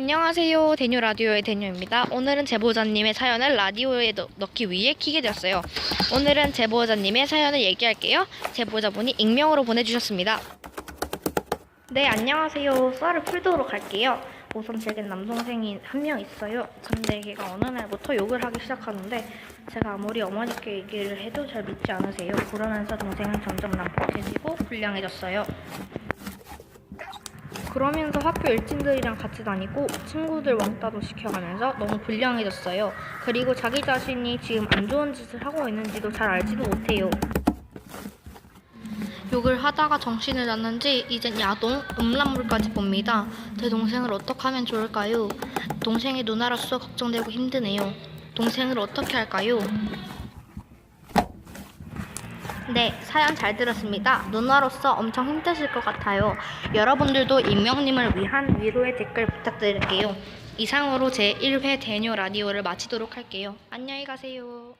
안녕하세요. 데뉴 라디오의 데뉴입니다. 오늘은 제보자님의 사연을 라디오에 넣, 넣기 위해 키게 되었어요. 오늘은 제보자님의 사연을 얘기할게요. 제보자분이 익명으로 보내주셨습니다. 네, 안녕하세요. 썰을 풀도록 할게요. 우선 제게 남동생이 한 명 있어요. 근데 걔가 어느 날부터 욕을 하기 시작하는데 제가 아무리 어머니께 얘기를 해도 잘 믿지 않으세요. 그러면서 동생은 점점 난폭해지고 불량해졌어요. 그러면서 학교 일진들이랑 같이 다니고 친구들 왕따도 시켜가면서 너무 불량해졌어요. 그리고 자기 자신이 지금 안 좋은 짓을 하고 있는지도 잘 알지도 못해요. 욕을 하다가 정신을 놨는지 이젠 야동, 음란물까지 봅니다. 제 동생을 어떻게 하면 좋을까요? 동생의 누나로서 걱정되고 힘드네요. 동생을 어떻게 할까요? 네, 사연 잘 들었습니다. 누나로서 엄청 힘드실 것 같아요. 여러분들도 임명님을 위한 위로의 댓글 부탁드릴게요. 이상으로 제 1회 대뇨 라디오를 마치도록 할게요. 안녕히 가세요.